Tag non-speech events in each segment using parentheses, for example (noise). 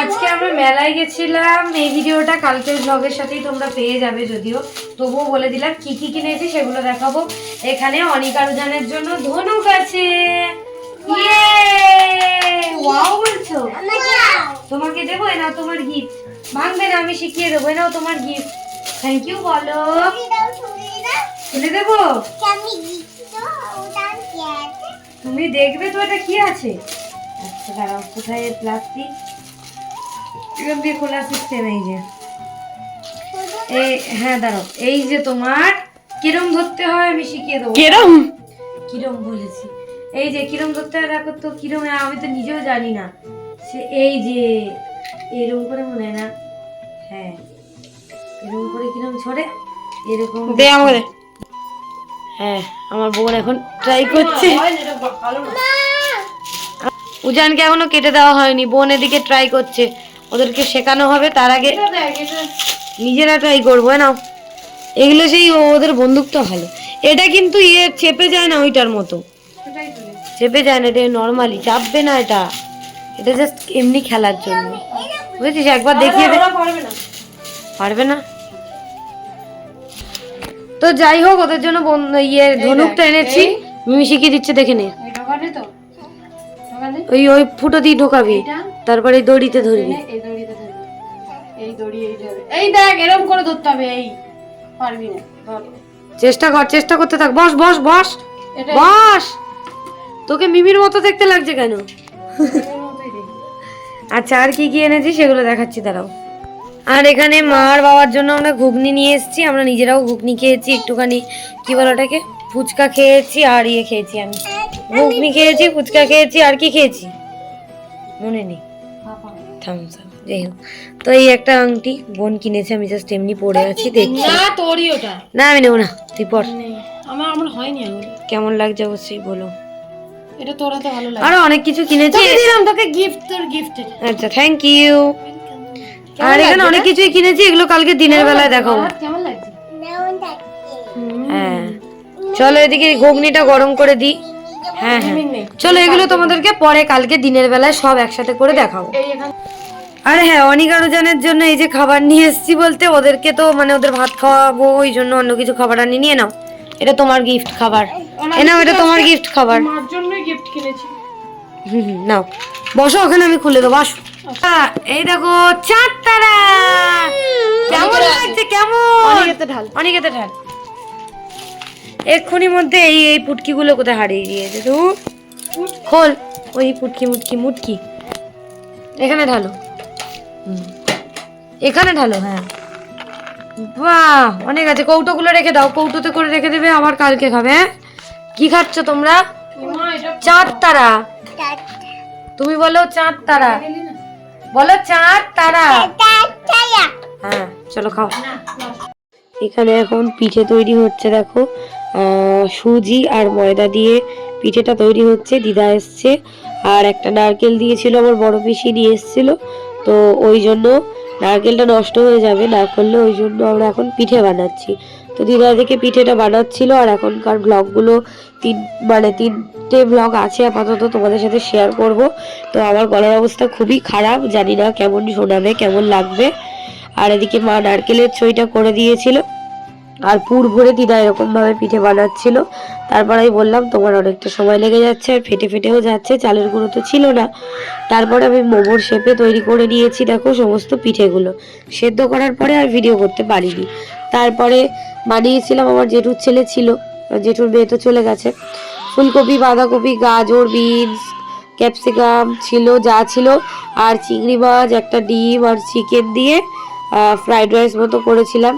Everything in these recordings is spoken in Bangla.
আজকে আমরা মেলায় গেছিলাম। এই ভিডিওটা কালকের ব্লগের সাথেই তোমরা পেয়ে যাবে যদিও। তবুও বলে দিলাম, কি কি কিনেছি সেগুলো দেখাবো। এখানে অনিকারুজানের জন্য ধনুক আছে। বলছো? তোমাকে দেবো? না তোমার গিফট ভাঙবে না, আমি শিখিয়ে দেবো। নাও তোমার গিফট থ্যাংক ইউ বলো। খুলে দেবো? তুমি দেখবে তো এটা কি আছে? আচ্ছা দাঁড়াও, কোথায় প্লাস্টিক দিয়ে খোলা সিস্টেম এই যে। এই হ্যাঁ দাঁড়াও। এই যে তোমার কিরম ধরতে হয় আমি শিখিয়ে দেবো। কেরম? কিরম বলেছি। এই যে কিরম ধরতে হয় দেখো তো কিরম আমি তো নিজেও জানি না। সে এই যে এরকম করে মনে হয় না। হ্যাঁ এরকম করে কিরম ছড়ে এরকম দে আমাকে হ্যাঁ আমার বোন এখন ট্রাই করছে। উজানকে এখনও কেটে দেওয়া হয়নি বোন এদিকে ট্রাই করছে। ওদেরকে শেখানো হবে তার আগে নিজেরা ট্রাই করব না এগুলো সেই ওদের বন্দুকটা ভালো। এটা কিন্তু ইয়ে চেপে যায় না ওইটার মতো। চেপে যায় না এটা নর্মালি চাপবে না এটা। এটা জাস্ট এমনি খেলার জন্য। বুঝেছিস? একবার দেখিয়ে দে। পারবে না। তো যাই হোক ওদের জন্য ইয়ে ধনুকটা এনেছি। মিমি শিখিয়ে দিচ্ছে দেখে নে। তো। ওই ওই ফুটো দিয়ে ঢোকাবি তারপরে দড়িতে ধরবি। এই দড়িতে এই দড়ি এই ধরে এই দেখ এরকম করে ধরতে হবে এই। পারবি না চেষ্টা কর চেষ্টা করতে থাক। বস বস বস। বস! তোকে মিমির মতো দেখতে লাগছে কেন। আচ্ছা আর কি কি এনেছি সেগুলো দেখাচ্ছি দাঁড়াও। আর এখানে মার বাবার জন্য আমরা ঘুগনি নিয়ে এসেছি আমরা নিজেরাও ঘুগনি খেয়েছি একটুখানি। কি বলো ওটাকে? ফুচকা খেয়েছি আর ইয়ে খেয়েছি আমি। ঘুগনি খেয়েছি ফুচকা খেয়েছি আর কি খেয়েছি? মনে নেই। থামস আপ যাই হোক। তো এই একটা আংটি বোন কিনেছে আমি জাস্ট এমনি পরে আছি দেখছি। না তোরই ওটা। না আমি নেব না তুই পর। আমার আমার হয়নি কেমন লাগছে অবশ্যই বলো। এটা তোর হাতে ভালো লাগে আরও অনেক কিছু কিনেছি। দিলাম তোকে গিফট তোর গিফট আচ্ছা থ্যাংক ইউ আর এখানে অনেক কিছুই কিনেছি এগুলো কালকে দিনের বেলায় দেখাবো। কেমন লাগছে? হ্যাঁ। চলো এদিকে ঘুগনিটা গরম করে দিই হ্যাঁ হ্যাঁ। চলো এগুলো তোমাদেরকে পরে কালকে দিনের বেলায় সব একসাথে করে দেখাবো। আর হ্যাঁ অনিকারুজনের জন্য এই যে খাবার নিয়ে এসেছি বলতে ওদেরকে তো মানে ওদের ভাত খাওয়াবো ওই জন্য অন্য কিছু খাবার আনি নিয়ে নাও। এটা তোমার গিফট খাবার। এ নাও এটা তোমার গিফট খাবার। মার জন্যই গিফট কিনেছি। হুম হুম, নাও। বসো ওখানে আমি খুলে দেবো আসো। এই দেখো চাঁদ তারা কেমন লাগছে কেমন? অনেকেতে ঢাল। অনেকেতে ঢাল। এক্ষুনি মধ্যে এই এই পুটকিগুলো কোথায় হারিয়ে গিয়েছে তো? খোল ওই পুটকি মুটকি মুটকি। এখানে ঢালো। এখানে ঢালো হ্যাঁ। বাহ অনেক আছে। কৌটোগুলো রেখে দাও। কৌটোতে করে রেখে দেবে আবার কালকে খাবে হ্যাঁ? কি খাচ্ছ তোমরা? চাঁদ তারা তুমি বলো চাঁদ তারা বলো চাঁদ তারা হ্যাঁ চলো খাও। এখানে এখন পিঠে তৈরি হচ্ছে দেখো। সুজি আর ময়দা দিয়ে পিঠেটা তৈরি হচ্ছে, দিদা এসছে। আর একটা নারকেল দিয়েছিল, আমার বড় পিসি নিয়ে এসেছিল। তো ওই জন্য নারকেলটা নষ্ট হয়ে যাবে, না করলে ওই জন্য আমরা এখন পিঠে বানাচ্ছি। তো দিদা থেকে পিঠেটা বানাচ্ছিল, আর এখনকার ব্লগগুলো তিন মানে তিনটে ব্লগ আছে আপাতত, তোমাদের সাথে শেয়ার করব। তো আমার গলার অবস্থা খুবই খারাপ, জানি না কেমন শোনাবে, কেমন লাগবে। আর এদিকে মা নারকেলের ছইটা করে দিয়েছিল। আর পুর ভরে দিদা এরকম ভাবে পিঠে বানাচ্ছিল। তারপর আমি বললাম, তোমার অনেকটা সময় লেগে যাচ্ছে, আর ফেটে ফেটেও যাচ্ছে, চালের গুঁড়ো তো ছিল না। তারপরে আমি মোমোর শেপে তৈরি করে নিয়েছি, দেখো, সমস্ত পিঠেগুলো। সেদ্ধ করার পরে আর ভিডিও করতে পারিনি। তারপরে বানিয়েছিলাম আমার জেঠুর ছেলে ছিল জেঠুর মেয়ে তো চলে গেছে। ফুলকপি, বাঁধাকপি, গাজর, বিনস, ক্যাপসিকাম ছিল, যা ছিল, আর চিংড়ি মাছ, একটা ডিম আর চিকেন দিয়ে ফ্রাইড রাইস মতো করেছিলাম।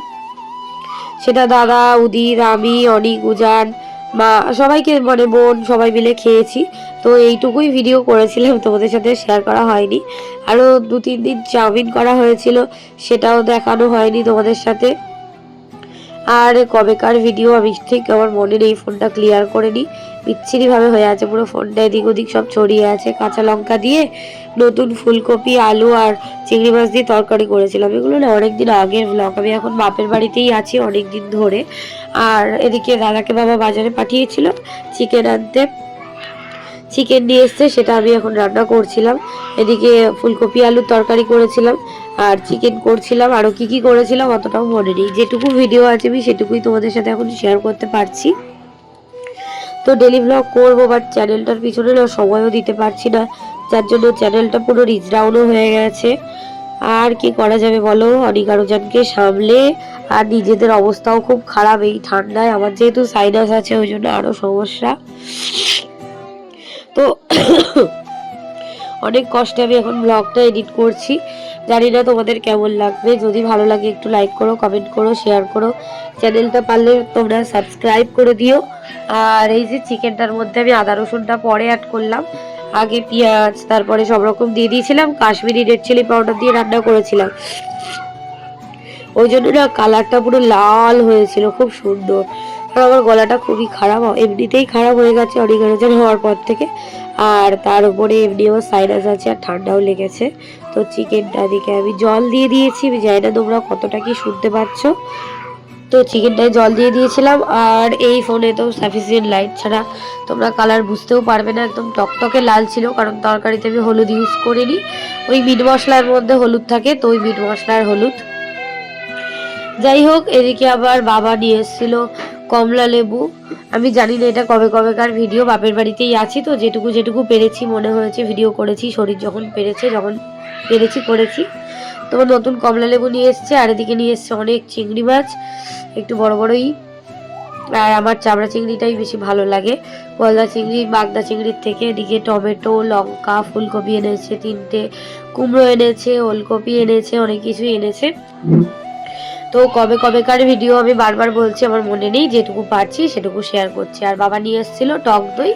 সেটা দাদা উদির আমি অনিক, উজান, মা, সবাইকে মানে বোন, সবাই মিলে খেয়েছি। তো এইটুকুই ভিডিও করেছিলাম, তোমাদের সাথে শেয়ার করা হয়নি। আরও দু তিন দিন চাউমিন করা হয়েছিল, সেটাও দেখানো হয়নি তোমাদের সাথে। আর কবেকার ভিডিও আমি ঠিক আমার মনে নেই ফোনটা ক্লিয়ার করে নিই। বিচ্ছিরিভাবে হয়ে আছে পুরো ফোনটা এদিক ওদিক সব ছড়িয়ে আছে, কাঁচা লঙ্কা দিয়ে নতুন ফুলকপি, আলু আর চিংড়ি মাছ দিয়ে তরকারি করেছিলাম। এগুলো না অনেকদিন আগের ব্লগ আমি এখন বাপের বাড়িতেই আছি অনেক দিন ধরে। আর এদিকে দাদাকে বাবা বাজারে পাঠিয়েছিল চিকেন আনতে। চিকেন নিয়ে এসছে, সেটা আমি এখন রান্না করছিলাম। এদিকে ফুলকপি, আলুর তরকারি করেছিলাম আর চিকেন করছিলাম। আরও কি কি করেছিলাম অতটাও মনে নেই। যেটুকু ভিডিও আছে আমি সেটুকুই তোমাদের সাথে এখন শেয়ার করতে পারছি। তো ডেলি ব্লগ করব বাট চ্যানেলটার পিছনে না সময়ও দিতে পারছি না। যার জন্য চ্যানেলটা পুরো রিচ ডাউনও হয়ে গেছে। আর কি করা যাবে বলো? অনেক আরোজনকে সামলে আর নিজেদের অবস্থাও খুব খারাপ। এই ঠান্ডায় আমার যেহেতু সাইনাস আছে, ওই জন্য আরও সমস্যা। তো অনেক কষ্টে আমি এখন ব্লগটা এডিট করছি। জানি না তোমাদের কেমন লাগবে। যদি ভালো লাগে একটু লাইক করো কমেন্ট করো শেয়ার করো। চ্যানেলটা পারলে তোমরা সাবস্ক্রাইব করে দিও। আর এই যে চিকেনটার মধ্যে আমি আদা রসুনটা পরে অ্যাড করলাম। আগে পেঁয়াজ, তারপরে সব রকম দিয়ে দিয়েছিলাম। কাশ্মীরি রেড চিলি পাউডার দিয়ে রান্না করেছিলাম। ওই জন্য না কালারটা পুরো লাল হয়েছিল, খুব সুন্দর। আর আমার গলাটা খুবই খারাপ এমনিতেই খারাপ হয়ে গেছে অরিগানোজন হওয়ার পর থেকে। আর তার উপরে এমনিও সাইনাস আছে আর ঠান্ডাও লেগেছে। তো চিকেনটা দিকে আমি জল দিয়ে দিয়েছি, আমি জানি না তোমরা কতটা কি শুনতে পাচ্ছ। তো চিকেনটায় জল দিয়ে দিয়েছিলাম আর এই ফোনে তো সাফিসিয়েন্ট লাইট ছাড়া তোমরা কালার বুঝতেও পারবে না, একদম টকটকে লাল ছিল কারণ তরকারিতে আমি হলুদ ইউজ করিনি। ওই মিট মশলার মধ্যে হলুদ থাকে, তো ওই মিট মশলার হলুদ। যাই হোক, এদিকে আবার বাবা নিয়ে এসেছিল কমলা লেবু। আমি জানি না এটা কবে কবেকার ভিডিও, বাপের বাড়িতেই আছি তো, যেটুকু যেটুকু পেরেছি, মনে হয়েছে, ভিডিও করেছি, শরীর যখন পেরেছে, যখন পেরেছি, করেছি। তো নতুন কমলা লেবু নিয়ে এসছে, আর এদিকে নিয়ে এসছে অনেক চিংড়ি মাছ, একটু বড় বড়ই। আর আমার চামড়া চিংড়িটাই বেশি ভালো লাগে। গলদা চিংড়ি বাগদা চিংড়ির থেকে এদিকে টমেটো, লঙ্কা, ফুলকপি এনেছে তিনটে, কুমড়ো এনেছে, ওলকপি এনেছে, অনেক কিছুই এনেছে। তো কবে কবেকার ভিডিও আমি বারবার বলছি, আমার মনে নেই, যেটুকু পারছি সেটুকু শেয়ার করছি। আর বাবা নিয়ে এসেছিল টক দই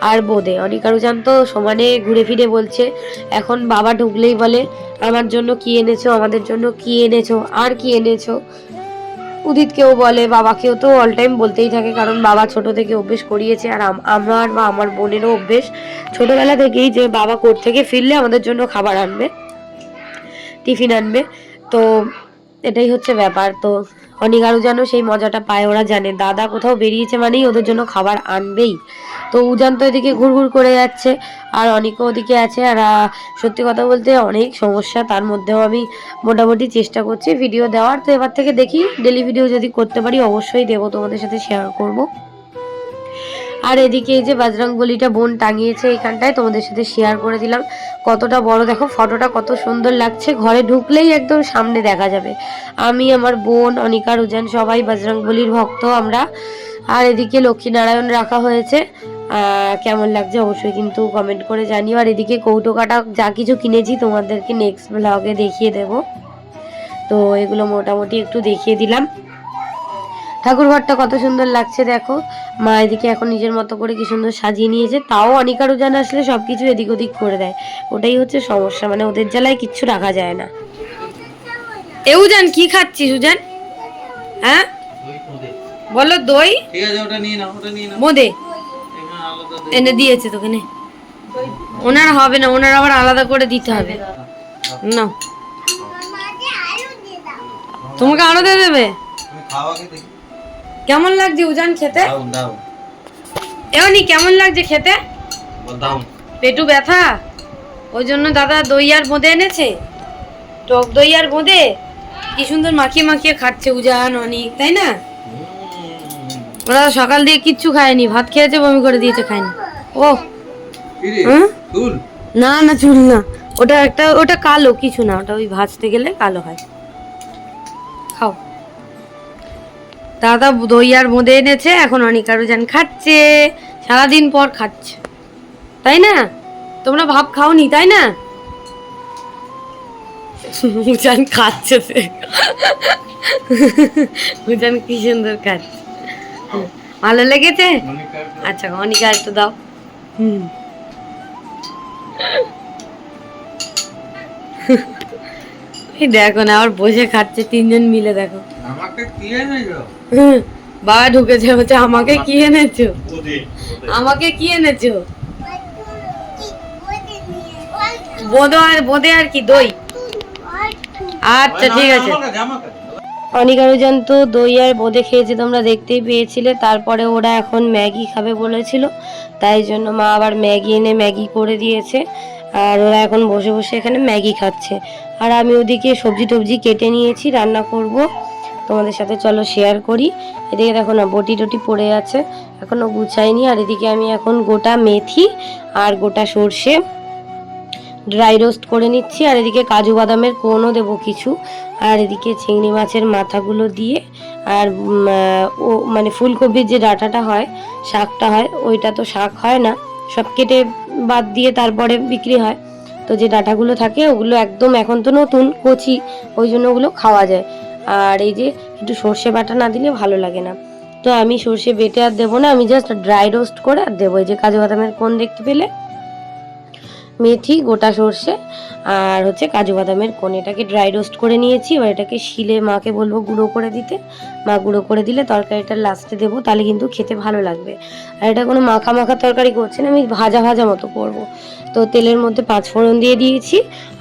আর বোঁদে। অনিকারুজান তো সমানে ঘুরে ফিরে বলছে, এখন বাবা ঢুকলেই বলে, আমার জন্য কি এনেছো, আমাদের জন্য কি এনেছো, আর কি এনেছো? উদিতকেও বলে, বাবাকেও তো অল টাইম বলতেই থাকে, কারণ বাবা ছোট থেকে অভ্যেস করিয়েছে, আর আম- আমার বা আমার বোনেরও অভ্যেস। ছোটবেলা থেকেই যে বাবা কোর্ট থেকে ফিরলে আমাদের জন্য খাবার আনবে, টিফিন আনবে। তো এটাই হচ্ছে ব্যাপার। তো অনেক আরও যেন সেই মজাটা পায়, ওরা জানে। দাদা কোথাও বেরিয়েছে মানেই ওদের জন্য খাবার আনবেই। তো উজান তো এদিকে ঘুরঘুর করে যাচ্ছে, আর অনেকও ওদিকে আছে। আর সত্যি কথা বলতে অনেক সমস্যা, তার মধ্যেও আমি মোটামুটি চেষ্টা করছি। ভিডিও দেওয়ার, তো এবার থেকে দেখি। ডেলি ভিডিও যদি করতে পারি, অবশ্যই দেবো। তোমাদের সাথে শেয়ার করব। আর এদিকে এই যে বাজরাং বলিটা বোন টাঙিয়েছে এখানটায়, তোমাদের সাথে শেয়ার করে দিলাম। কতটা বড়, দেখো ফটোটা কত সুন্দর লাগছে। ঘরে ঢুকলেই একদম সামনে দেখা যাবে। আমি, আমার বোন, অনিকা, রুজান, সবাই বজরং বলির ভক্ত আমরা। আর এদিকে লক্ষ্মীনারায়ণ রাখা হয়েছে। কেমন লাগছে অবশ্যই কিন্তু কমেন্ট করে জানিও। আর এদিকে কৌটো কাটা যা কিছু কিনেছি তোমাদেরকে নেক্সট ব্লগে দেখিয়ে দেব। তো এগুলো মোটামুটি একটু দেখিয়ে দিলাম। ঠাকুরঘরটা কত সুন্দর লাগছে দেখো। মা এদিকে এখন নিজের মতো করে কি সুন্দর সাজিয়ে নিয়েছে তাও অনিকা রুজান আসলে সব কিছু এদিক ওদিক করে দেয়। ওটাই হচ্ছে সমস্যা মানে ওদের জ্বালায় কিচ্ছু রাখা যায় না। এ উজান কি খাচ্ছিস উজান? হ্যাঁ? বলো দই? ঠিক আছে ওটা নিয়ে নাও ওটা নিয়ে নাও। দই। এনে দিয়েছে তোকে নে। ওনার হবে না ওনার আবার আলাদা করে দিতে হবে। না তোমাকে আরও দিয়ে দেবে? তুমি খাও আগে দেখি। কেমন লাগছে উজান খেতে? এমনি কেমন লাগছে খেতে? পেটু ব্যথা? ওই জন্য দাদা দই আর বোঁদে এনেছে। টক দই আর বোঁদে কি সুন্দর মাখিয়ে মাখিয়ে খাচ্ছে উজান অনেক তাই না? ওরা সকাল দিয়ে কিচ্ছু খায়নি ভাত খেয়েছে বমি করে দিয়েছে খায়নি। ও। না না চুল না। ওটা একটা ওটা কালো কিছু না। ওটা ওই ভাজতে গেলে কালো হয়। খাও। দাদা দই আর বোঁদে এনেছে, এখন অনিকারু যান খাচ্ছে, সারাদিন পর খাচ্ছে। তাই না? তোমরা ভাব খাওনি, তাই না? উজান খাচ্ছে সে। উজান কি সুন্দর খাচ্ছে ভালো লেগেছে? আচ্ছা অনিকা একটু দাও। হুম। দেখো না আবার বসে খাচ্ছে তিনজন মিলে দেখো। আমাকে কি এনেছো? হুম, বাবা ঢুকেছে বলছে আমাকে কি এনেছো? আমাকে কি এনেছো? বোঁদে আর বোঁদে আর কি দই। আচ্ছা ঠিক আছে। অনিকারুজন তো দই আর বোঁদে খেয়েছে তোমরা দেখতেই পেয়েছিলে। তারপরে ওরা এখন ম্যাগি খাবে বলেছিল তাই জন্য মা আবার ম্যাগি এনে ম্যাগি করে দিয়েছে। আর ওরা এখন বসে বসে এখানে ম্যাগি খাচ্ছে। আর আমি ওদিকে সবজি টবজি কেটে নিয়েছি, রান্না করব। তোমাদের সাথে চলো শেয়ার করি। এদিকে দেখো না, বটি টটি পড়ে আছে এখনও গুছাইনি। আর এদিকে আমি এখন গোটা মেথি আর গোটা সর্ষে ড্রাই রোস্ট করে নিচ্ছি। আর এদিকে কাজু বাদামের কোনও দেবো কিছু। আর এদিকে চিংড়ি মাছের মাথাগুলো দিয়ে আর ও মানে ফুলকপির যে ডাঁটাটা হয়, শাকটা হয়, ওইটা তো শাক হয় না। সব কেটে বাদ দিয়ে তারপরে বিক্রি হয়। তো যে ডাটাগুলো থাকে, ওগুলো একদম এখন তো নতুন, কচি, ওই জন্য ওগুলো খাওয়া যায়। আর এই যে একটু সর্ষে বাটা না দিলে ভালো লাগে না। তো আমি সর্ষে বেটে আর দেবো না, আমি জাস্ট ড্রাই রোস্ট করে আর দেবো। এই যে কাজু বাদামের কোন দেখতে পেলে? মেথি, গোটা সর্ষে আর হচ্ছে কাজু বাদামের কোন। এটাকে ড্রাই রোস্ট করে নিয়েছি, এবার এটাকে শিলে মাকে বলব গুঁড়ো করে দিতে। মা গুঁড়ো করে দিলে তরকারিটা লাস্টে দেবো, তাহলে কিন্তু খেতে ভালো লাগবে। আর এটা কোনো মাখা মাখা তরকারি করছি না আমি ভাজা ভাজা মতো করব। তো তেলের মধ্যে পাঁচ ফোড়ন দিয়ে দিয়েছি,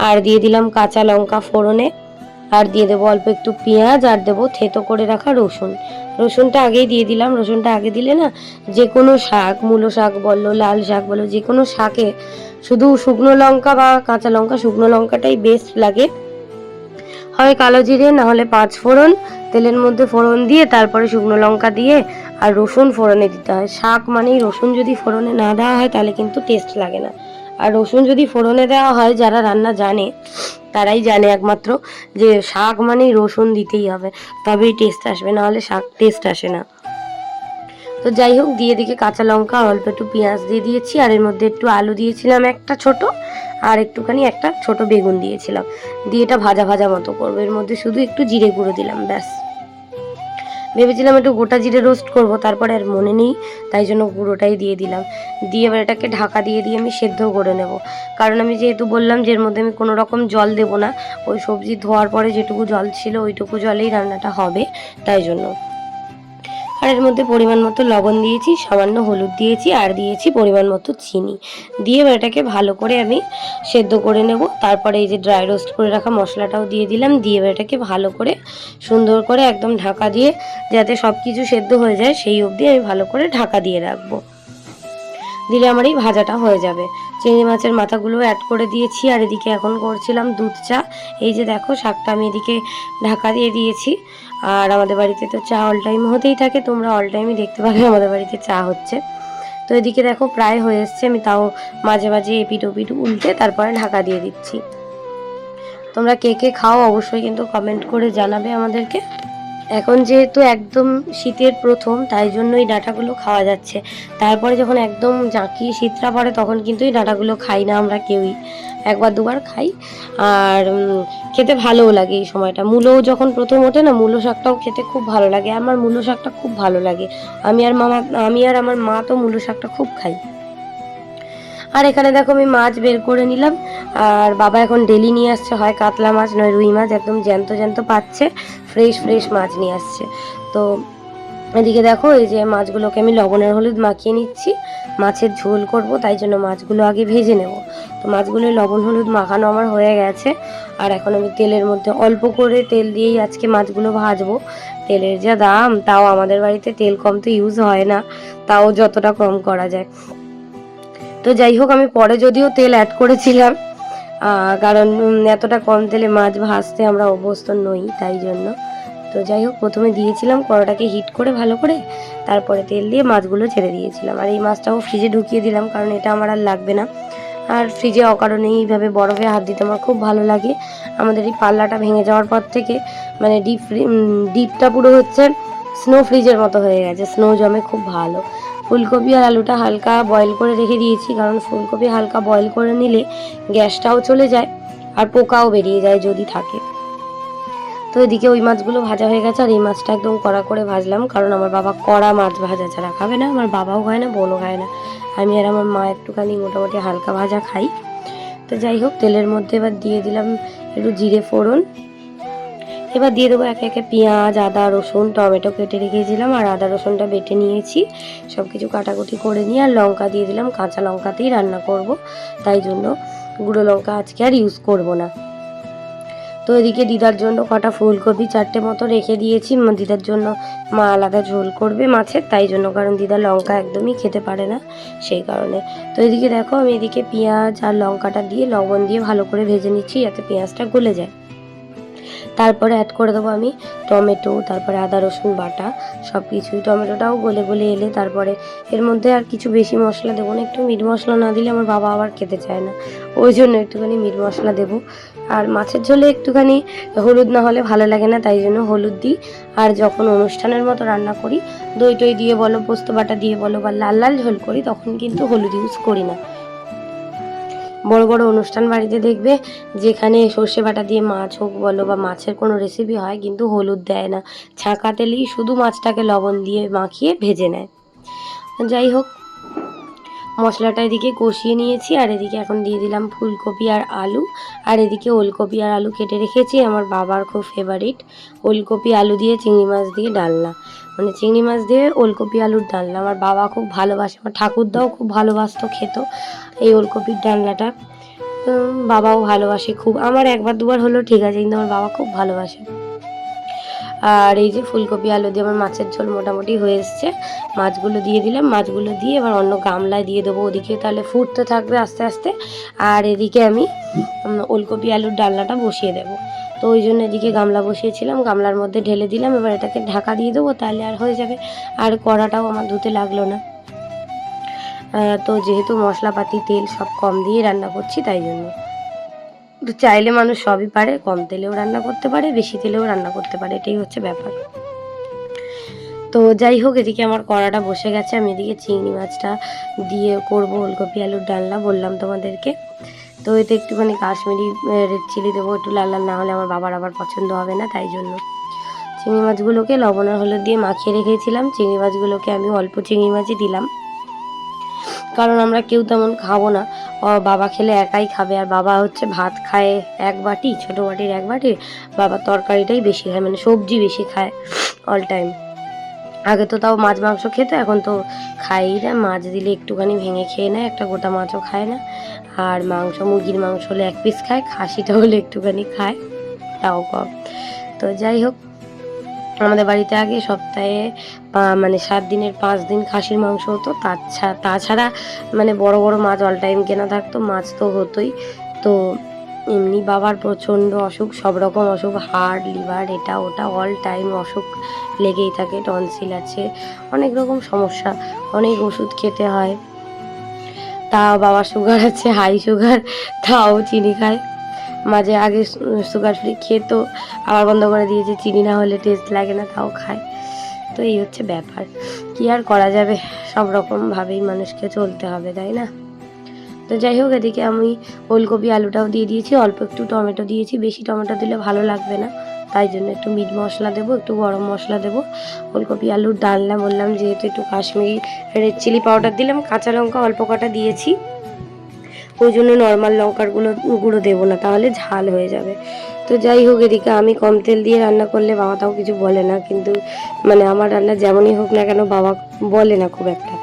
আর দিয়ে দিলাম কাঁচা লঙ্কা ফোড়নে। আর দিয়ে দেবো অল্প একটু পেঁয়াজ, আর দেবো থেতো করে রাখা রসুন। রসুনটা আগেই দিয়ে দিলাম, রসুনটা আগে দিলে না যে কোনো শাক, মূলো শাক বলল লাল শাক বলো যে কোনো শাকে শুধু শুকনো লঙ্কা বা কাঁচা লঙ্কা, শুকনো লঙ্কাটাই বেস্ট লাগে। হয় কালো জিরে, না হলে পাঁচ ফোড়ন, তেলের মধ্যে ফোড়ন দিয়ে তারপরে শুকনো লঙ্কা দিয়ে আর রসুন ফোড়নে দিতে হয়। শাক মানেই রসুন যদি ফোড়নে না দেওয়া হয় তাহলে কিন্তু টেস্ট লাগে না। আর রসুন যদি ফোড়নে দেওয়া হয়, যারা রান্না জানে, তারাই জানে একমাত্র যে শাক মানেই রসুন দিতেই হবে। তবেই টেস্ট আসবে, না হলে শাক টেস্ট আসে না। তো যাই হোক, দিয়ে দিকে কাঁচা লঙ্কা, অল্প একটু পেঁয়াজ দিয়ে দিয়েছি, আর এর মধ্যে একটু আলু দিয়েছিলাম, একটা ছোট, আর একটুখানি একটা ছোট বেগুন দিয়েছিলাম। দিয়ে এটা ভাজা ভাজা মতো করব, এর মধ্যে শুধু একটু জিরে গুঁড়ো দিলাম, ব্যাস। ভেবেছিলাম একটু গোটা জিরে রোস্ট করব, তারপরে আর মনে নেই, তাই জন্য গুঁড়োটাই দিয়ে দিলাম। দিয়ে এবার এটাকে ঢাকা দিয়ে দিয়ে আমি সেদ্ধ করে নেব। কারণ আমি যেহেতু বললাম যে এর মধ্যে আমি কোনো রকম জল দেব না, ওই সবজি ধোয়ার পরে যেটুকু জল ছিল, ওইটুকু জলেই রান্নাটা হবে, তাই জন্য। আর এর মধ্যে পরিমাণ মতো লবণ দিয়েছি, সামান্য হলুদ দিয়েছি, আর দিয়েছি পরিমাণ মতো চিনি। দিয়ে এটাকে ভালো করে আমি সেদ্ধ করে নেব। তারপরে এই যে ড্রাই রোস্ট করে রাখা মশলাটাও দিয়ে দিলাম। দিয়ে এটাকে ভালো করে সুন্দর করে একদম ঢাকা দিয়ে যাতে সব কিছু সেদ্ধ হয়ে যায়, সেই অবধি আমি ভালো করে ঢাকা দিয়ে রাখব। দিলে আমার এই ভাজাটা হয়ে যাবে। চিংড়ি মাছের মাথাগুলো অ্যাড করে দিয়েছি, আর এদিকে এখন করছিলাম দুধ চা। এই যে দেখো, শাকটা আমি এদিকে ঢাকা দিয়ে দিয়েছি। আর আমাদের বাড়িতে তো চা অল টাইম হতেই থাকে, তোমরা অল টাইমই দেখতে পাবে আমাদের বাড়িতে চা হচ্ছে। তো এদিকে দেখো, প্রায় হয়ে এসছে, আমি তাও মাঝে মাঝে এপিট ওপিট উল্টে তারপরে ঢাকা দিয়ে দিচ্ছি। তোমরা কে কে খাও অবশ্যই কিন্তু কমেন্ট করে জানাবে আমাদেরকে। এখন যেহেতু একদম শীতের প্রথম, তাই জন্য এই ডাঁটাগুলো খাওয়া যাচ্ছে। তারপরে যখন একদম জাঁকিয়ে শীতটা পড়ে, তখন কিন্তু এই ডাঁটাগুলো খাই না আমরা কেউই। একবার দুবার খাই। আর খেতে ভালোও লাগে এই সময়টা। মূলোও যখন প্রথম ওঠে না, মূলো শাকটাও খেতে খুব ভালো লাগে। আমার মূলো শাকটা খুব ভালো লাগে। আমি আর মামা, আমি আর আমার মা তো মূলো শাকটা খুব খাই। আর এখানে দেখো আমি মাছ বের করে নিলাম। আর বাবা এখন ডেলি নিয়ে আসছে, হয় কাতলা মাছ নয় রুই মাছ, একদম জ্যান্ত জ্যান্ত পাচ্ছে ফ্রেশ ফ্রেশ মাছ নিয়ে আসছে। তো এদিকে দেখো, এই যে মাছগুলোকে আমি লবণের হলুদ মাখিয়ে নিচ্ছি, মাছের ঝোল করব, তাই জন্য মাছগুলো আগে ভেজে নেব। তো মাছগুলো লবণ হলুদ মাখানো আমার হয়ে গেছে, আর এখন আমি তেলের মধ্যে অল্প করে তেল দিয়েই আজকে মাছগুলো ভাজবো। তেলের যা দাম, তাও আমাদের বাড়িতে তেল কম তো ইউজ হয় না, তাও যতটা কম করা যায়। তো যাই হোক, আমি পরে যদিও তেল অ্যাড করেছিলাম কারণ এতটা কম তেলে মাছ ভাজতে আমরা অভ্যস্ত নই, তাই জন্য। তো যাই হোক, প্রথমে দিয়েছিলাম কড়াটাকে হিট করে ভালো করে, তারপরে তেল দিয়ে মাছগুলো ছেড়ে দিয়েছিলাম। আর এই মাছটাও ফ্রিজে ঢুকিয়ে দিলাম, কারণ এটা আমার আর লাগবে না। আর ফ্রিজে অকারণে এইভাবে বরফে হাত দিতে আমার খুব ভালো লাগে। আমাদের এই পাল্লাটা ভেঙে যাওয়ার পর থেকে মানে ডিপ ডিপটা পুরো হচ্ছে স্নো ফ্রিজের মতো হয়ে গেছে স্নো জমে খুব ভালো। ফুলকপি আর আলুটা হালকা বয়েল করে রেখে দিয়েছি, কারণ ফুলকপি হালকা বয়েল করে নিলে গ্যাসটাও চলে যায় আর পোকাও বেরিয়ে যায় যদি থাকে। তো এদিকে ওই মাছগুলো ভাজা হয়ে গেছে আর এই মাছটা একদম কড়া করে ভাজলাম, কারণ আমার বাবা কড়া মাছ ভাজা ছাড়া খাবে না, আমার বাবাও খায় না, বোনও খায় না। আমি আর আমার মা একটুখানি মোটামুটি হালকা ভাজা খাই। তো যাই হোক, তেলের মধ্যে এবার দিয়ে দিলাম একটু জিরে ফোড়ন এবার দিয়ে দেবো একে একে পেঁয়াজ, আদা, রসুন, টমেটো কেটে রেখেছিলাম আর আদা, রসুনটা বেটে নিয়েছি। সব কিছু কাটাকুটি করে নিয়ে আর লঙ্কা দিয়ে দিলাম, কাঁচা লঙ্কাতেই রান্না করব। তাই জন্য গুঁড়ো লঙ্কা আজকে আর ইউজ করব না। তো এদিকে দিদার জন্য কটা ফুলকপি চারটে মতো রেখে দিয়েছি। দিদার জন্য মা আলাদা ঝোল করবে মাছের, তাই জন্য কারণ দিদা লঙ্কা একদমই খেতে পারে না সেই কারণে। তো এদিকে দেখো আমি এদিকে পেঁয়াজ আর লঙ্কাটা দিয়ে লবণ দিয়ে ভালো করে ভেজে নিচ্ছি যাতে পেঁয়াজটা গলে যায়। তারপরে অ্যাড করে দেবো আমি টমেটো, তারপরে আদা, রসুন, বাটা সব কিছুই টমেটোটাও গলে গলে এলে তারপরে এর মধ্যে আর কিছু বেশি মশলা দেবো না। একটু মিট মশলা না দিলে আমার বাবা আবার খেতে চায় না। ওই জন্য একটুখানি মিট মশলা দেবো। আর মাছের ঝোলে একটুখানি হলুদ না হলে ভালো লাগে না, তাই জন্য হলুদ দিই। আর যখন অনুষ্ঠানের মতো রান্না করি দই টই দিয়ে বলো, পোস্ত বাটা দিয়ে বলো বা লাল লাল ঝোল করি, তখন কিন্তু হলুদ ইউজ করি না। বড় বড় অনুষ্ঠান বাড়িতে দেখবে, যেখানে সর্ষে বাটা দিয়ে মাছ হোক বলো বা মাছের কোনো রেসিপি হয়, কিন্তু হলুদ দেয় না। ছাঁকা তেলেই শুধু মাছটাকে লবণ দিয়ে মাখিয়ে ভেজে নেয়। যাই হোক, মশলাটা এদিকে কষিয়ে নিয়েছি, আর এদিকে এখন দিয়ে দিলাম ফুলকপি আর আলু। আর এদিকে ওলকপি আর আলু কেটে রেখেছি, আমার বাবার খুব ফেভারিট ওলকপি, আলু দিয়ে চিংড়ি মাছ দিয়ে ডালনা। মানে চিংড়ি মাছ দিয়ে ওলকপি আলুর ডালনা। আমার বাবা খুব ভালোবাসে, আমার ঠাকুরদাও খুব ভালোবাসতো খেত এই ওলকপির ডালনাটা। বাবাও ভালোবাসে খুব। আমার একবার দুবার হলো ঠিক আছে, কিন্তু আমার বাবা খুব ভালোবাসে। আর এই যে ফুলকপি, আলু দিয়ে আমার মাছের ঝোল মোটামুটি হয়ে এসছে। মাছগুলো দিয়ে দিলাম। মাছগুলো দিয়ে এবার অন্য গামলায় দিয়ে দেবো। ওদিকে তাহলে ফুটতে থাকবে আস্তে আস্তে। আর এদিকে আমি ওলকপি, আলুর ডালনাটা বসিয়ে দেবো। তো ওই জন্য এদিকে গামলা বসিয়েছিলাম। গামলার মধ্যে ঢেলে দিলাম। এবার এটাকে ঢাকা দিয়ে দেবো। তাহলে আর হয়ে যাবে। আর কড়াটাও আমার ধুতে লাগল না। তো যেহেতু মশলাপাতি, তেল সব কম দিয়ে রান্না করছি, তাই জন্য। তো চাইলে মানুষ সবই পারে, কম তেলেও রান্না করতে পারে, বেশি তেলেও রান্না করতে পারে, এটাই হচ্ছে ব্যাপার। তো যাই হোক, এদিকে আমার কড়াটা বসে গেছে, আমি এদিকে চিংড়ি মাছটা দিয়ে করব, ওলকপি, আলুর ডালনা বললাম তোমাদেরকে। তো এতে একটুখানি কাশ্মীরি রেড চিলি দেবো, একটু লাল লাল, না হলে আমার বাবার আবার পছন্দ হবে না, তাই জন্য। চিংড়ি মাছগুলোকে লবণ হলুদ দিয়ে মাখিয়ে রেখেছিলাম, চিংড়ি মাছগুলোকে আমি অল্প চিংড়ি মাছই দিলাম। কারণ আমরা কেউ তেমন খাব না। বাবা খেলে একাই খাবে, আর বাবা হচ্ছে ভাত খায় এক বাটি, ছোটো বাটির এক বাটি, বাবা তরকারিটাই বেশি খায় মানে সবজি বেশি খায় অল টাইম আগে তো তাও মাছ মাংস খেতো, এখন তো খাই না। মাছ দিলে একটুখানি ভেঙে খেয়ে নেয়, একটা গোটা মাছও খায় না। আর মাংস, মুরগির মাংস হলে এক পিস খায় খাসিটা হলে একটুখানি খায়, তাও কম। তো যাই হোক আমাদের বাড়িতে আগে সপ্তাহে মানে সাত দিনের, পাঁচ দিন খাসির মাংস হতো। তাছাড়া তাছাড়া মানে বড় বড় মাছ অল টাইম কেনা থাকতো, মাছ তো হতোই। তো এমনি বাবার প্রচণ্ড অসুখ, সব রকম অসুখ হার্ট লিভার, এটা, ওটা অল টাইম অসুখ লেগেই থাকে টনসিল আছে, অনেক রকম সমস্যা, অনেক ওষুধ খেতে হয়। তাও বাবার সুগার আছে হাই সুগার তাও চিনি খায়। মাঝে আগে সুগার ফ্রি খেত আবার বন্ধ করে দিয়েছে, চিনি না হলে টেস্ট লাগে না, তাও খায় তো এই হচ্ছে ব্যাপার। কি আর করা যাবে? সব রকমভাবেই মানুষকে চলতে হবে, তাই না? তো যাই হোক, এদিকে আমি ওলকপি আলুটাও দিয়ে দিয়েছি, অল্প একটু টমেটো দিয়েছি। বেশি টমেটো দিলে ভালো লাগবে না, তাই জন্য একটু মিট মশলা দেবো, একটু গরম মশলা দেবো। ফুলকপি আলুর ডালনা বললাম, যেহেতু একটু কাশ্মীরি রেড চিলি পাউডার দিলাম, কাঁচা লঙ্কা অল্প কটা দিয়েছি। ওই জন্য নর্মাল লঙ্কার গুঁড়ো গুঁড়ো দেবো না, তাহলে ঝাল হয়ে যাবে। তো যাই হোক এদিকে আমি কম তেল দিয়ে রান্না করলে বাবা তাও কিছু বলে না, কিন্তু মানে আমার রান্না যেমনই হোক না কেন বাবা বলে না খুব একটা।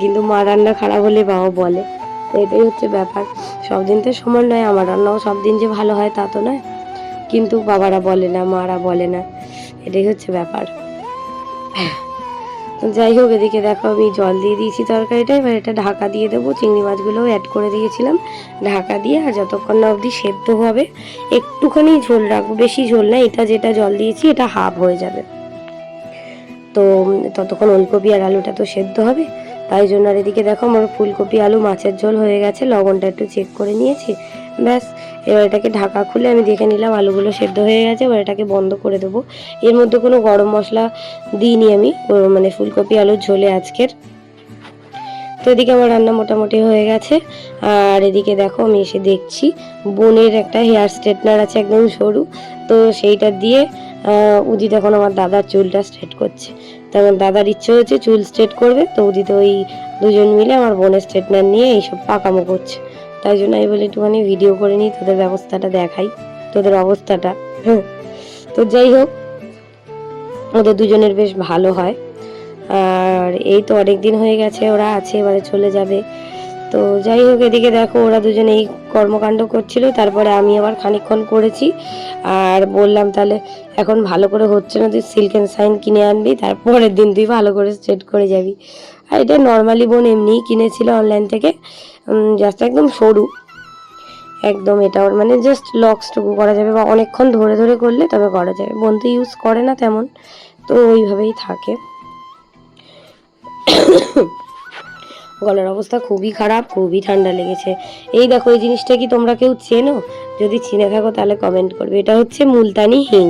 কিন্তু মা রান্না খারাপ হলে বাবা বলে। তো এটাই হচ্ছে ব্যাপার। সব দিন তো সমান নয়, আমার রান্নাও সব দিন যে ভালো হয় তা তো নয়। কিন্তু বাবারা বলে না, মারা বলে না। এটাই হচ্ছে ব্যাপার। তো যাই হোক, এদিকে দেখো আমি জল দিয়ে দিয়েছি তরকারিটা এবার এটা ঢাকা দিয়ে দেবো। চিংড়ি মাছগুলোও অ্যাড করে দিয়েছিলাম। ঢাকা দিয়ে আর যতক্ষণ না অবধি সেদ্ধ হবে, একটুখানি ঝোল রাখব। বেশি ঝোল না, এটা যেটা জল দিয়েছি, এটা হাফ হয়ে যাবে। তো ততক্ষণ ওলকপি আর আলুটা তো সেদ্ধ হবে। তাই জন্য আর এদিকে দেখো আমার ফুলকপি, আলু, মাছের ঝোল হয়ে গেছে। লবণটা একটু চেক করে নিয়েছি। ব্যাস এবার এটাকে ঢাকা খুলে আমি দেখে নিলাম আলুগুলো সেদ্ধ হয়ে গেছে, এবার এটাকে বন্ধ করে দেবো। এর মধ্যে কোনো গরম মশলা দিইনি আমি মানে ফুলকপি, আলুর ঝোলে আজকের। তো এদিকে আমার রান্না মোটামুটি হয়ে গেছে, আর এদিকে দেখো আমি এসে দেখছি বোনের একটা হেয়ার স্ট্রেটনার আছে একদম সরু, তো সেইটা দিয়ে উদিত এখন আমার দাদার চুলটা স্ট্রেট করছে। তো আমার দাদার ইচ্ছে হয়েছে চুল স্ট্রেট করবে, তো উদিত ওই দুজন মিলে আমার বোনের স্ট্রেটনার নিয়ে এইসব পাকামো করছে। তাই জন্য আমি বলি, একটুখানি ভিডিও করে নিই, তোদের ব্যবস্থাটা দেখাই, তোদের অবস্থাটা। তো যাই হোক, ওদের দুজনের বেশ ভালো হয়। আর এই তো অনেক দিন হয়ে গেছে, ওরা আছে, এবারে চলে যাবে। তো যাই হোক, এদিকে দেখো, ওরা দুজনে এই কর্মকাণ্ড করছিল, তারপরে আমি আবার খানিকক্ষণ করেছি। আর বললাম, তাহলে এখন ভালো করে হচ্ছে না, তুই সিল্ক অ্যান্ড সাইন কিনে আনবি, তারপরের দিন তুই ভালো করে স্ট্রেট করে যাবি। আর এটা নর্মালি বোন এমনিই কিনেছিল অনলাইন থেকে। জাস্ট একদম সরু। একদম এটা ওর মানে জাস্ট লক্সটুকু করা যাবে বা অনেকক্ষণ ধরে ধরে করলে তবে করা যাবে। বোন তো ইউজ করে না তেমন, তো ওইভাবেই থাকে। গলার অবস্থা খুবই খারাপ, খুবই ঠান্ডা লেগেছে। এই দেখো, এই জিনিসটা কি তোমরা কেউ চেনো? যদি চিনে থাকো তাহলে কমেন্ট করবে। এটা হচ্ছে মুলতানি হিং।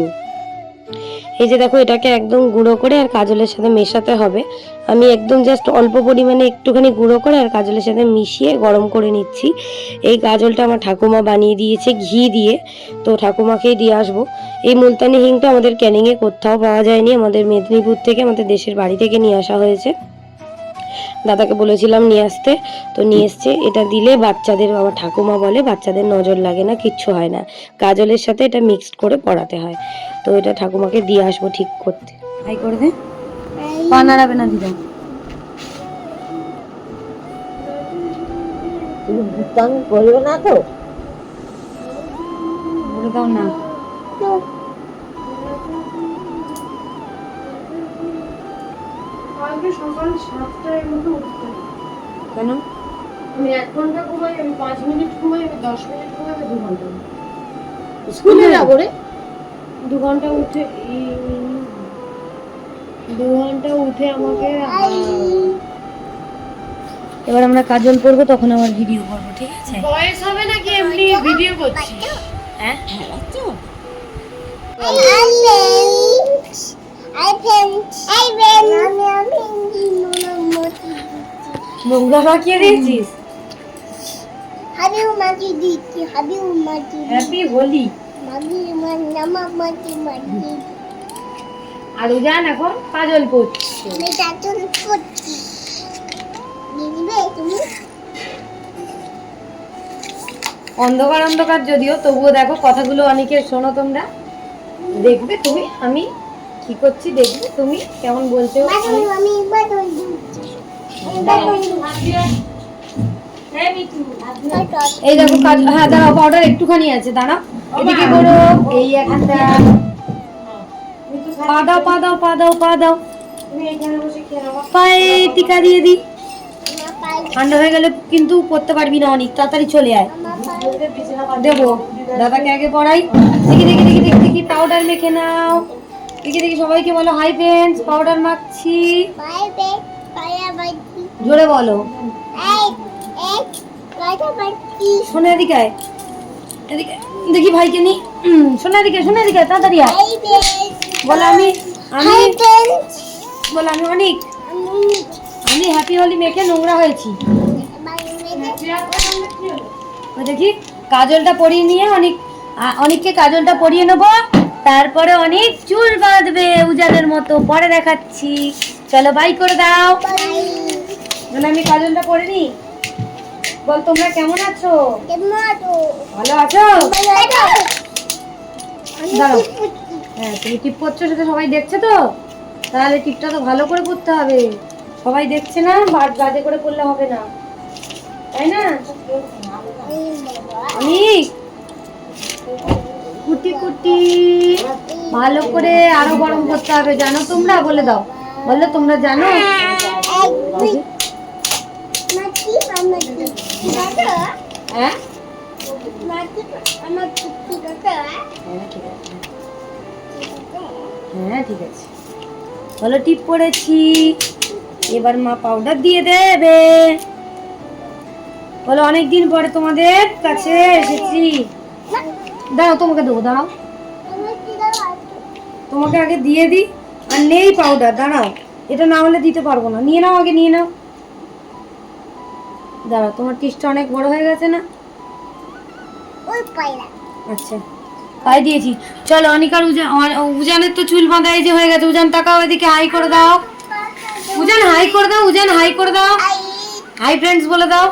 এই যে দেখো, এটাকে একদম গুঁড়ো করে আর কাজলের সাথে মেশাতে হবে। আমি একদম জাস্ট অল্প পরিমাণে একটুখানি গুঁড়ো করে আর কাজলের সাথে মিশিয়ে গরম করে নিচ্ছি। এই কাজলটা আমার ঠাকুমা বানিয়ে দিয়েছে ঘি দিয়ে। তো ঠাকুমাকেই দিয়ে আসব। এই মুলতানি হিংটা আমাদের ক্যানিংয়ে কোথাও পাওয়া যায়নি। আমাদের মেদিনীপুর থেকে, আমাদের দেশের বাড়ি থেকে নিয়ে আসা হয়েছে। দাদাকে বলেছিলাম নিয়ে আসতে। তো নিয়ে এসছে। এটা দিলে বাচ্চাদের বাবা ঠাকুমা বলে বাচ্চাদের নজর লাগে না কিচ্ছু হয় না। কাজলের সাথে এটা মিক্সড করে পড়াতে হয়। তো এটা ঠাকুমাকে দিয়ে আসব ঠিক করতে। হাই করে দে। পা নাড়াবে না দিদা। করবে না তো? বলে দাও না। কালকে সকাল সাতটার মতো উঠতে। কেন? আমি এক ঘণ্টা ঘুমাই আমি পাঁচ মিনিট ঘুমাই আমি দশ মিনিট ঘুমাই আমি দু ঘণ্টা স্কুলে যাব রে। দু ঘণ্টা উঠে দু ঘণ্টা উঠে আমাকে এবার আমরা কাজল করব তখন আবার ভিডিও করব ঠিক আছে? বয়স হবে নাকি এমনি ভিডিও করছি হ্যাঁ? নোংরা মাখিয়ে দিয়েছিস? এখন অন্ধকার অন্ধকার যদিও, তবুও দেখো কথাগুলো অনেকের শোনো তোমরা। দেখবে তুমি, আমি কি করছি দেখবে তুমি কেমন বলছো আমি বাদল এই দেখো কাজ হ্যাঁ দাঁড়াও পাউডার একটুখানি আছে দাঁড়াও। এদিকে করো এই একটা। পা দাও পা দাও পা দাও পা দাও। পায়ে টিকা দিয়ে দি ঠান্ডা হয়ে গেলে কিন্তু পড়তে পারবি না অনেক তাড়াতাড়ি চলে আয়। দেবো দাদাকে আগে পড়াই। দেখি দেখি দেখি দেখি দেখি পাউডার মেখে নাও। দেখি দেখি সবাইকে বলো হাই ফ্রেন্ডস পাউডার মাখছি। জোরে বলো। শোনো এদিকে। এদিকে দেখি ভাইকে নি। শোনো এদিকে শোনো এদিকে তাড়াতাড়ি বলো আমি আমি বলো আমি অনেক। আমি হ্যাপি হোলি মেখে নোংরা হয়েছি। দেখি কাজলটা পরিয়ে নিয়ে অনেক অনেককে কাজলটা পরিয়ে নেব। তারপরে অনেক চুল বাঁধবে উজানের মতো। পরে দেখাচ্ছি। চলো বাই করে দাও। মানে আমি কাজলটা পরে নি বল তোমরা কেমন আছো? কেমন আছো? ভালো আছো? দাঁড়াও। হ্যাঁ তুমি টিপ করছ সেটা সবাই দেখছে তো? তাহলে টিপটা তো ভালো করে করতে হবে। সবাই দেখছে না? বাজ বাজে করে করলে হবে না। তাই না? আমি কুটি কুটি ভালো করে আরও গরম করতে হবে, জানো তোমরা? বলে দাও। বললে তোমরা জানো? হ্যাঁ? হ্যাঁ ঠিক আছে। বলো, টিপ পড়েছি। এবার মা পাউডার দিয়ে দেবে। বলো, অনেকদিন পরে তোমাদের কাছে এসেছি। দাঁড়াও তোমাকে দেবো দাঁড়াও। তোমাকে আগে দিয়ে দিই আর নেই পাউডার দাঁড়াও। এটা না হলে দিতে পারব না। নিয়ে নাও আগে নিয়ে নাও। দাঁড়াও তোমার টিসটা অনেক বড় হয়ে গেছে না? আচ্ছা পাই দিয়েছি। চলো অনিকার উজান উজানের তো চুল বাঁধা এই যে হয়ে গেছে। উজান তাকাও এদিকে হাই করে দাও। উজান হাই করে দাও উজান হাই করে দাও। হাই ফ্রেন্ডস বলে দাও।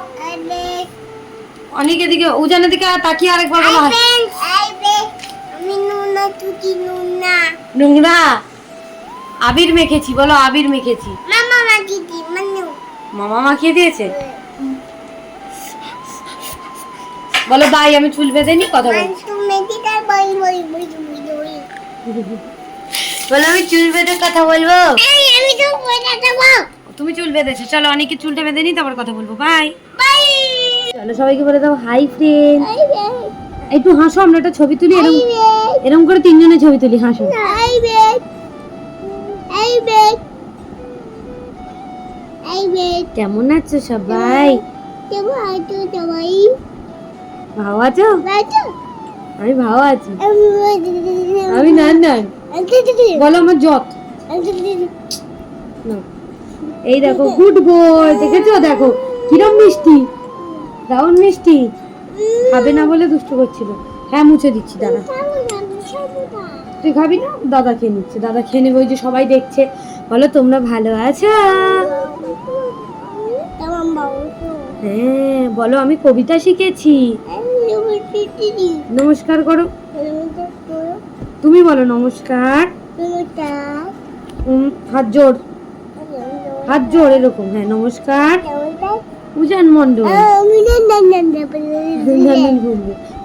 অনেক এদিকে উজানের দিকে তাকিয়ে আরেকবার বলো আমি নুনা তুকি নুনা নোংরা আবির মেখেছি বলো আবির মেখেছি। মামা মাটি দি মানু। মামা মাখিয়ে দিয়েছে? বলো বাই আমি চুল বেঁধে নি কথা বল। বলো আমি চুল বেঁধে কথা বলব? আমি তুমি চুল বেঁধেছো চলো অনেকে চুলটা বেঁধে নি তারপর কথা বলব। বাই। বাই। চলো সবাইকে বলে দাও হাই ফ্রেন্ড একটু হাসো আমরা একটা ছবি তুলি এরকম এরকম করে তিনজনের ছবি তুলি হাসো। কেমন আছো সবাই? আইতো সবাই? ভালো আছো? আমি ভালো আছি। আমি আমি নান নান। বলো আমার যত (laughs) এই দেখো গুড বয় দেখেছ? দেখো কিরম মিষ্টি। দারুণ মিষ্টি। খাবে না বলে দুষ্টু করছিল। হ্যাঁ মুছে দিচ্ছি, দাদা। তুই খাবি না? দাদা খেয়ে নিচ্ছে। দাদা খেয়ে নেবে, ওই যে সবাই দেখছে। বলো, তোমরা ভালো আছো? হ্যাঁ বলো, আমি কবিতা শিখেছি। নমস্কার করো। তুমি বলো, নমস্কার। হাত জোর হাত জোর এরকম। হ্যাঁ নমস্কার। উজান মন্ডল।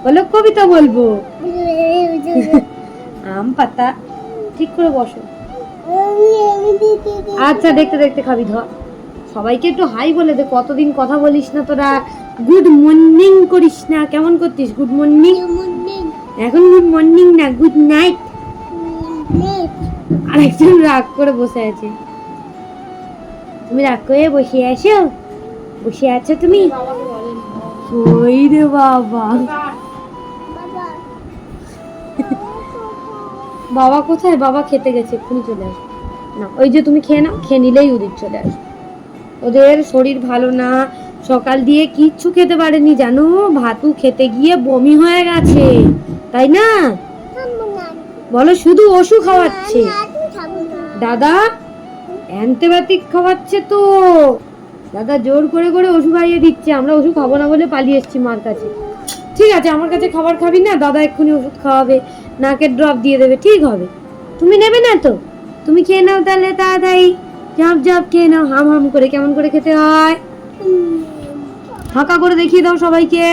বলো কবিতা বলব। আম পাতা। ঠিক করে বসো। আচ্ছা দেখতে দেখতে খাবি ধর। সবাইকে একটু হাই বলে দে কতদিন কথা বলিস না তোরা। গুড মর্নিং করিস না। কেমন করতিস? গুড মর্নিং এখন গুড মর্নিং না গুড নাইট আরেকজন রাগ করে বসে আছে। তুমি রাগ করে বসে আছো? বসে আছো তুমি? ওই রে বাবা। বাবা কোথায়? বাবা খেতে গেছে, এক্ষুনি চলে আসবে না, ওই যে তুমি খেয়ে নাও, খেয়ে নিলেই ওদের চলে আসবে ওদের শরীর ভালো না, সকাল দিয়ে কিচ্ছু খেতে পারেনি, জানো? ভাতু খেতে গিয়ে বমি হয়ে গেছে, তাই না? বলো, শুধু ওষুধ খাওয়াচ্ছে। দাদা, অ্যান্টিবায়োটিক খাওয়াচ্ছে তো। দাদা, জোর করে করে ওষুধ খাইয়ে দিচ্ছে, আমরা ওষুধ খাব না বলে পালিয়ে এসেছি মার কাছে। ঠিক আছে, আমার কাছে খাবার খাবি না, দাদা এক্ষুনি ওষুধ খাওয়াবে, নাকের ড্রপ দিয়ে দেবে, ঠিক হবে। তুমি নেবে না তো? তুমি খেয়ে নাও তাহলে তাড়াতাড়ি। ঝাঁপ ঝাঁপ খেয়ে নাও, হাম হাম করে, কেমন করে খেতে হয়? ফাঁকা করে দেখিয়ে দাও সবাইকে।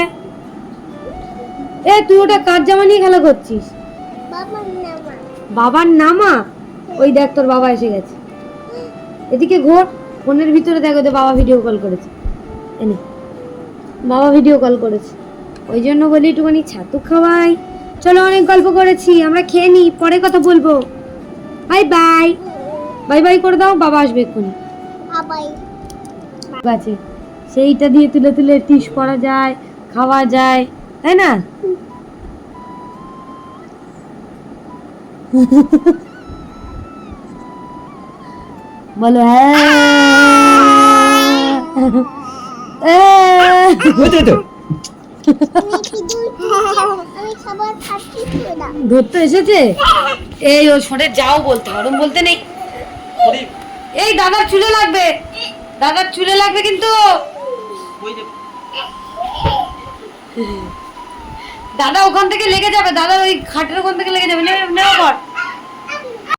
এ, তুই ওটা কার জামা নিয়ে খেলা করছিস? বাবার নামা? ওই দেখ, তোর বাবা এসে গেছে। এদিকে ঘোর। ফোনের ভিতরে দেখো তো বাবা ভিডিও কল করেছে। এনে বাবা ভিডিও কল করেছে। ওই জন্য বলি একটুখানি ছাতু খাওয়াই। চলো অনেক গল্প করেছি আমরা খেয়ে নিই পরে কথা বলব। বাই বাই বাই বাই করে দাও বাবা আসবে এক্ষুনি। আছে সেইটা দিয়ে তুলে তুলে টিস করা যায় খাওয়া যায় তাই না? (laughs) বলো হ্যাঁ। ধরতে এসেছে এই ও সরে যাও বলতে ওরম বলতে নেই এই দাদার চুলে লাগবে দাদার চুলে লাগবে কিন্তু দাদা ওখান থেকে লেগে যাবে দাদা ওই খাটের ওখান থেকে লেগে যাবে নেমে নেমে কর